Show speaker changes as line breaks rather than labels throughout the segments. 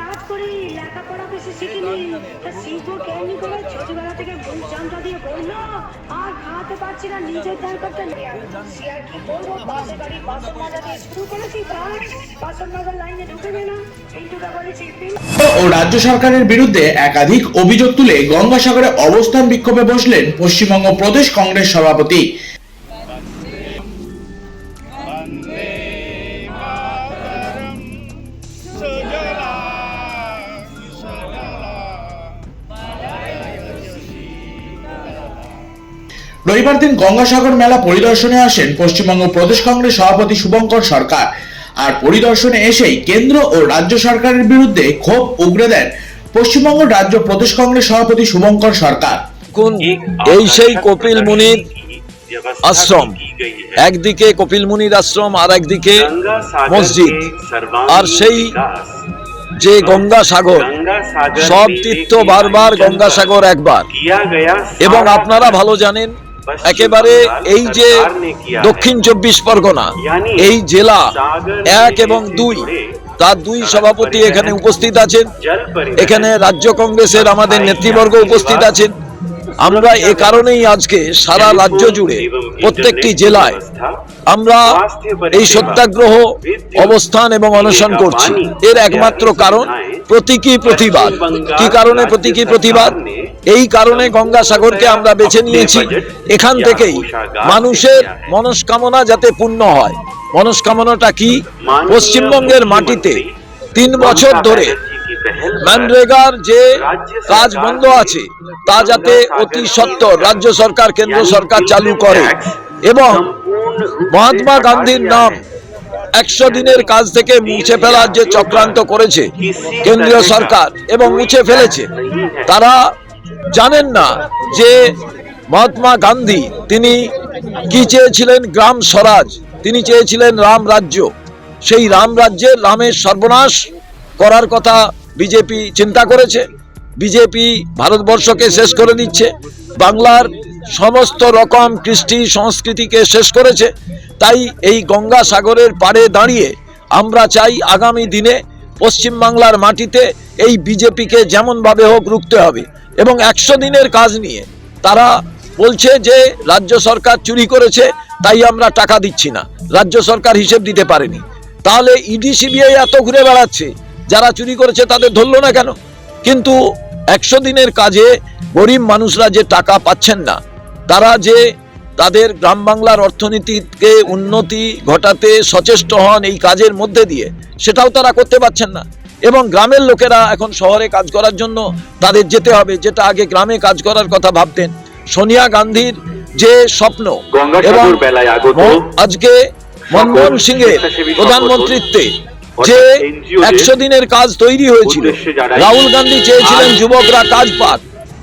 কাজ করি, লেখাপড়া বেশি শিখিনি। তা কেমনি করে ছোটবেলা থেকে ঘুম চামটা দিয়ে আর খাওয়াতে পারছি না, নিজের করতে সে আর কি বলব বাড়ি বাসন মাজা দিয়ে শুরু করেছি প্রায় বাসন মাজার লাইনে ঢুকে গেলাম।
ও রাজ্য সরকারের বিরুদ্ধে একাধিক অভিযোগ তুলে গঙ্গাসাগরে অবস্থান বিক্ষোভে বসলেন পশ্চিমবঙ্গ প্রদেশ কংগ্রেস সভাপতি। রবিবার দিন গঙ্গাসাগর মেলা পরিদর্শনে আসেন পশ্চিমবঙ্গ প্রদেশ কংগ্রেস সভাপতি শুভঙ্কর সরকার। আর পরিদর্শনে এসেই কেন্দ্র ও রাজ্য সরকারের বিরুদ্ধে ক্ষোভ উগরে দেন পশ্চিমবঙ্গ রাজ্য প্রদেশ কংগ্রেস সভাপতি শুভঙ্কর সরকার।
কোন এই সেই কপিল মুনির আশ্রম। একদিকে কপিল মুনির আশ্রম আর একদিকে মসজিদ। আর সেই যে গঙ্গা সাগর সব তীর্থ বারবার গঙ্গা সাগর একবার। এবং আপনারা ভালো জানেন একেবারে এই যে দক্ষিণ চব্বিশ পরগনা, এই জেলা এক এবং দুই, তার দুই সভাপতি এখানে উপস্থিত আছেন। এখানে রাজ্য কংগ্রেসের আমাদের নেতৃবর্গ উপস্থিত আছেন। আমরা এ কারণেই আজকে সারা রাজ্য জুড়ে প্রত্যেকটি জেলায় আমরা এই সত্যাগ্রহ অবস্থান এবং অনশন করছি। এর একমাত্র কারণ প্রতীকী প্রতিবাদ। কি কারণে প্রতীকী প্রতিবাদ? এই কারণে গঙ্গাসাগরকে আমরা বেছে নিয়েছি। এখান থেকেই মানুষের মনস্কামনা যাতে পূর্ণ হয়। মনস্কামনাটা কি? পশ্চিমবঙ্গের মাটিতে তিন বছর ধরে ম্যানরেগার যে কাজ বন্ধ আছে, তা যাতে অতি সত্বর রাজ্য সরকার, কেন্দ্র সরকার চালু করে। এবং মহাত্মা গান্ধীর নাম একশো দিনের কাজ থেকে মুছে ফেলার যে চক্রান্ত করেছে কেন্দ্রীয় সরকার এবং মুছে ফেলেছে, তারা জানেন না যে মহাত্মা গান্ধী, তিনি কি চেয়েছিলেন গ্রাম স্বরাজ, তিনি চেয়েছিলেন রাম রাজ্য। সেই রাম রাজ্যের রামের সর্বনাশ করার কথা বিজেপি চিন্তা করেছে, বিজেপি ভারতবর্ষকে শেষ করে দিচ্ছে বাংলার সমস্ত রকম কৃষ্টি সংস্কৃতিকে শেষ করেছে, তাই এই গঙ্গা সাগরের পাড়ে দাঁড়িয়ে আমরা চাই আগামী দিনে পশ্চিমবাংলার মাটিতে এই বিজেপিকে যেমনভাবে হোক রুখতে হবে। এবং একশো দিনের কাজ নিয়ে তারা বলছে যে, রাজ্য সরকার চুরি করেছে, তাই আমরা টাকা দিচ্ছি না। রাজ্য সরকার হিসেব দিতে পারেনি। তাহলে ইডি, সিবিআই এত ঘুরে বেড়াচ্ছে। যারা চুরি করেছে তাদের ধরলো না কেন? কিন্তু একশো দিনের কাজে গরিব মানুষরা যে টাকা পাচ্ছেন না তারা যে তাদের গ্রাম বাংলার অর্থনীতিকে উন্নতি ঘটাতে সচেষ্ট হন এই কাজের মধ্যে দিয়ে সেটাও তারা করতে পারছেন না। এবং গ্রামের লোকেরা এখন শহরে কাজ করার জন্য তাদের যেতে হবে যেটা আগে গ্রামে কাজ করার কথা ভাবতেন। সোনিয়া গান্ধীর যে স্বপ্ন এবং আজকে মনমোহন সিং এর প্রধানমন্ত্রিত্বে যে একশো দিনের কাজ তৈরি হয়েছিল। রাহুল গান্ধী চেয়েছিলেন যুবকরা কাজ পাক।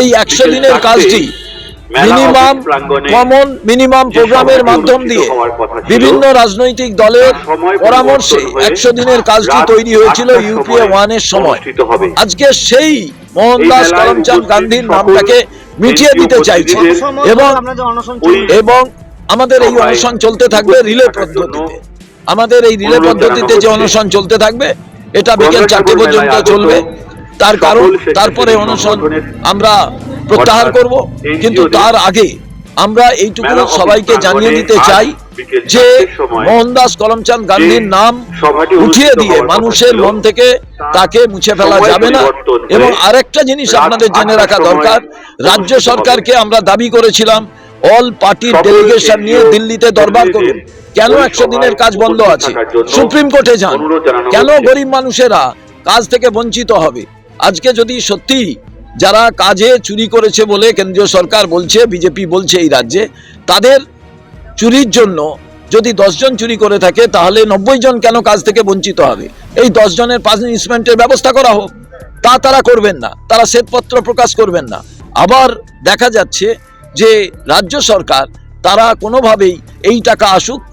এই একশো দিনের কাজটি মিনিমাম কমন মিনিমাম প্রোগ্রামের মাধ্যম দিয়ে
হওয়ার কথা ছিল,
বিভিন্ন রাজনৈতিক দলের পরামর্শে একশো দিনের কাজটি তৈরি হয়েছিল ইউপিএ ওয়ানের সময় আজকে সেই মোহনদাস করমচাঁদ গান্ধীর নামটাকে মিটিয়ে দিতে চাইছে। এবং এবং আমাদের এই অনশন চলতে থাকবে রিলে পদ্ধতিতে। আমাদের এই রিলে পদ্ধতিতে যে অনশন চলতে থাকবে এটা বিকেল চারটে পর্যন্ত চলবে। তার কারণ তারপরে অনশন আমরা প্রত্যাহার করব। কিন্তু তার আগে আমরা এইটুকু সবাইকে জানিয়ে দিতে চাই যে মোহনদাস করমচাঁদ গান্ধীর নাম উঠিয়ে দিয়ে মানুষের মন থেকে তাকে মুছে ফেলা যাবে না। এবং আরেকটা জিনিস আপনাদের জেনে রাখা দরকার রাজ্য সরকারকে আমরা দাবি করেছিলাম অল পার্টির ডেলিগেশন নিয়ে দিল্লিতে দরবার করুন। কেন একশো দিনের কাজ বন্ধ আছে? সুপ্রিম কোর্টে যান। কেন গরিব মানুষেরা কাজ থেকে বঞ্চিত হবে? আজকে যদি সত্যি যারা কাজে চুরি করেছে বলে কেন্দ্রীয় সরকার বলছে বিজেপি বলছে এই রাজ্যে তাদের চুরির জন্য যদি জন চুরি করে থাকে তাহলে নব্বই জন কেন কাজ থেকে বঞ্চিত হবে? এই দশ জনের পানিশমেন্টের ব্যবস্থা করা হোক। তা তারা করবেন না। তারা শ্বেতপত্র প্রকাশ করবেন না। আবার দেখা যাচ্ছে যে রাজ্য সরকার তারা কোনোভাবেই এই টাকা আসুক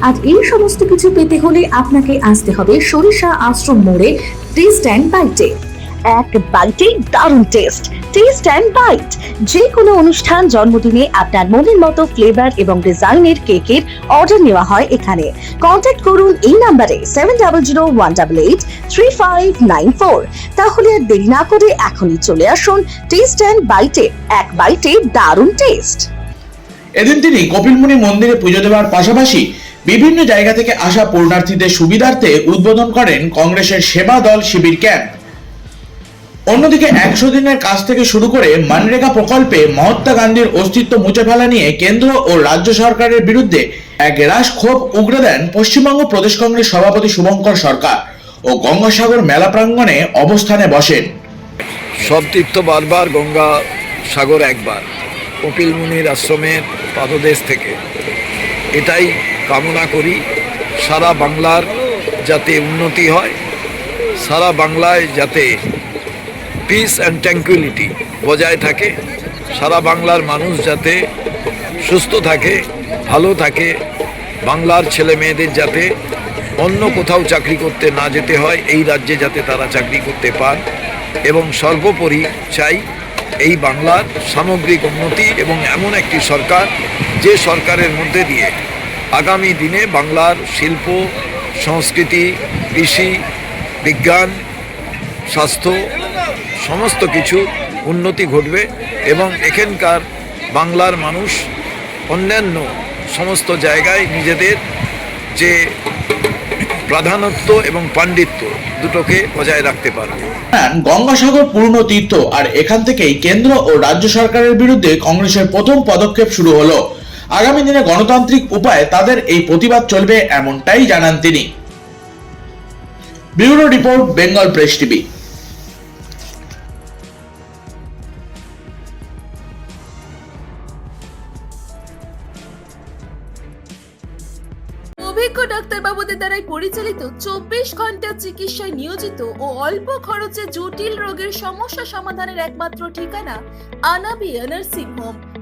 আর এই সমস্ত কিছু পেতে হলে আপনাকে আসতে হবে সরিষা আশ্রম মোড়ে টেস্ট অ্যান্ড বাইটে
এক বাইটে দারুণ টেস্ট টেস্ট অ্যান্ড বাইট যে কোনো অনুষ্ঠান জন্মদিনে আপনার মনের মতো ফ্লেভার এবং ডিজাইনের কেকের অর্ডার নেওয়া হয় এখানে। কন্ট্যাক্ট করুন এই নাম্বারে seven double zero one double eight three five nine four তাহলে আর দেরি না করে এখনই চলে আসুন টেস্ট অ্যান্ড বাইটে এক বাইটে দারুণ টেস্ট
এদিন তিনি কপিলমুনি মন্দিরে পুজো দেওয়ার পাশাপাশি বিভিন্ন জায়গা থেকে আসা পূর্ণার্থীদের সুবিধার্থে উদ্বোধন করেন কংগ্রেসের সেবা দল শিবির ক্যাম্প। অন্যদিকে একশো দিনের কাজ থেকে শুরু করে মানরেগা প্রকল্পে মহাত্মা গান্ধীর অস্তিত্ব মুছে ফেলা নিয়ে কেন্দ্র ও রাজ্য সরকারের বিরুদ্ধে এক রাশ ক্ষোভ উগরে দেন পশ্চিমবঙ্গ প্রদেশ কংগ্রেস সভাপতি শুভঙ্কর সরকার ও গঙ্গাসাগর মেলা প্রাঙ্গণে অবস্থানে বসেন।
সব তীর্থ বারবার গঙ্গা সাগর একবার কপিল মুনির আশ্রমের পাদদেশ থেকে। এটাই কামনা করি সারা বাংলার যাতে উন্নতি হয়, সারা বাংলায় যাতে পিস অ্যান্ড ট্যাঙ্কুইলিটি বজায় থাকে, সারা বাংলার মানুষ যাতে সুস্থ থাকে, ভালো থাকে, বাংলার ছেলে মেয়েদের যাতে অন্য কোথাও চাকরি করতে না যেতে হয়, এই রাজ্যে যাতে তারা চাকরি করতে পান। এবং সর্বোপরি চাই এই বাংলার সামগ্রিক উন্নতি এবং এমন একটি সরকার যে সরকারের মধ্যে দিয়ে আগামী দিনে বাংলার শিল্প সংস্কৃতি কৃষি বিজ্ঞান স্বাস্থ্য সমস্ত কিছু উন্নতি ঘটবে এবং এখানকার বাংলার মানুষ অন্যান্য সমস্ত জায়গায় নিজেদের যে প্রাধানত্ব এবং পাণ্ডিত্য দুটোকে বজায় রাখতে পারবে।
জানান, গঙ্গাসাগর পূর্ণ তীর্থ আর এখান থেকেই কেন্দ্র ও রাজ্য সরকারের বিরুদ্ধে কংগ্রেসের প্রথম পদক্ষেপ শুরু হলো। আগামী দিনে গণতান্ত্রিক উপায়ে তাদের এই প্রতিবাদ চলবে এমনটাই জানান তিনি। Bureau report, Bengal press TV.
ডাক্তারবাবুদের দ্বারাই পরিচালিত চব্বিশ ঘণ্টা চিকিৎসায় নিয়োজিত ও অল্প খরচে জটিল রোগের সমস্যা সমাধানের একমাত্র ঠিকানা আনাবিয়া নার্সিং হোম।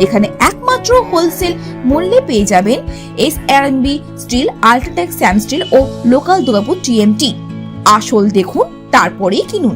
এখানে একমাত্র হোলসেল মূল্যে পেয়ে যাবেন S R B steel UltraTech Sam steel ও লোকাল দুর্গাপুর টিএমটি আসল দেখুন, তারপরেই কিনুন।